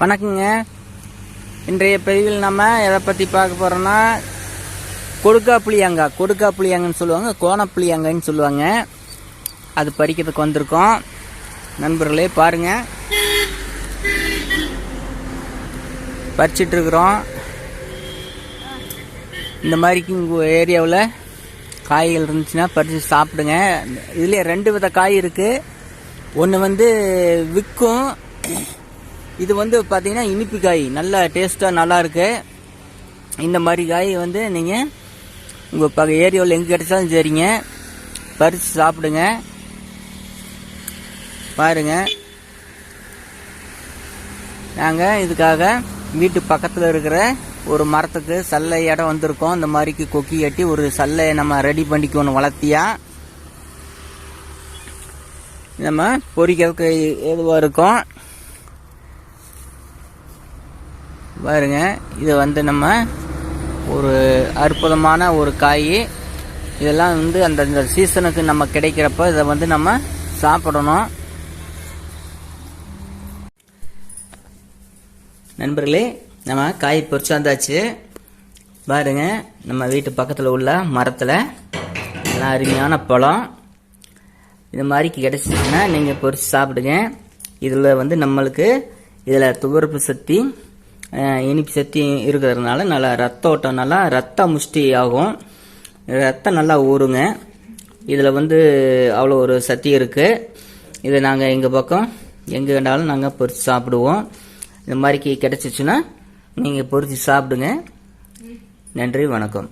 வணக்கங்க. இன்றைய பதிவில் நம்ம எதை பற்றி பார்க்க போகிறோன்னா கொடுக்கா புளியங்காய் கொடுக்கா புளியங்கன்னு சொல்லுவாங்க கோண சொல்லுவாங்க. அது பறிக்கிறதுக்கு வந்திருக்கோம். நண்பர்களே பாருங்க. பறிச்சிட்ருக்குறோம். இந்த மாதிரிக்கு உங்கள் ஏரியாவில் காய்கள் இருந்துச்சுன்னா பறித்து சாப்பிடுங்க. இதுலேயே ரெண்டு வித காய் இருக்குது ஒன்று வந்து விற்கும் இது வந்து பார்த்தீங்கன்னா இனிப்பு காய். நல்லா டேஸ்ட்டாக நல்லாயிருக்கு இந்த மாதிரி காய் வந்து நீங்கள் உங்கள் ப ஏரியாவில் எங்கே கிடைச்சாலும் சரிங்க. பறித்து சாப்பிடுங்க. பாருங்க. நாங்கள் இதுக்காக வீட்டு பக்கத்தில் இருக்கிற ஒரு மரத்துக்கு சல்லை இடம் வந்திருக்கோம். இந்த மாதிரிக்கு கொக்கி கட்டி ஒரு சல்லையை நம்ம ரெடி பண்ணிக்கணும் வளர்த்தியா. நம்ம பொறிக்கிறதுக்கு எதுவாக இருக்கும். பாருங்க இது வந்து நம்ம ஒரு அற்புதமான ஒரு காய். இதெல்லாம் வந்து அந்த இந்த சீசனுக்கு நம்ம கிடைக்கிறப்ப இதை வந்து நம்ம சாப்பிடணும். நண்பர்களே நம்ம காய் பொறிச்சாந்தாச்சு பாருங்க நம்ம வீட்டு பக்கத்தில் உள்ள மரத்தில் நல்லா அருமையான பழம். இது மாதிரி கிடைச்சிச்சுன்னா நீங்கள் பொறிச்சு சாப்பிடுங்க. இதில் வந்து நம்மளுக்கு இதில் துவர்ப்பு சக்தி இனிப்பு சக்தி இருக்கிறதுனால நல்லா ரத்த ஓட்டம் நல்லா ரத்த முஷ்டி ஆகும். ரத்தம் நல்லா ஊறுங்க. இதில் வந்து அவ்வளோ ஒரு சக்தி இருக்குது இதை நாங்கள் எங்கள் பக்கம் எங்கே வேண்டாலும் நாங்கள் பொறிச்சு சாப்பிடுவோம். இந்த மாதிரிக்கு கிடச்சிச்சுன்னா நீங்கள் பொறிச்சு சாப்பிடுங்க. நன்றி வணக்கம்.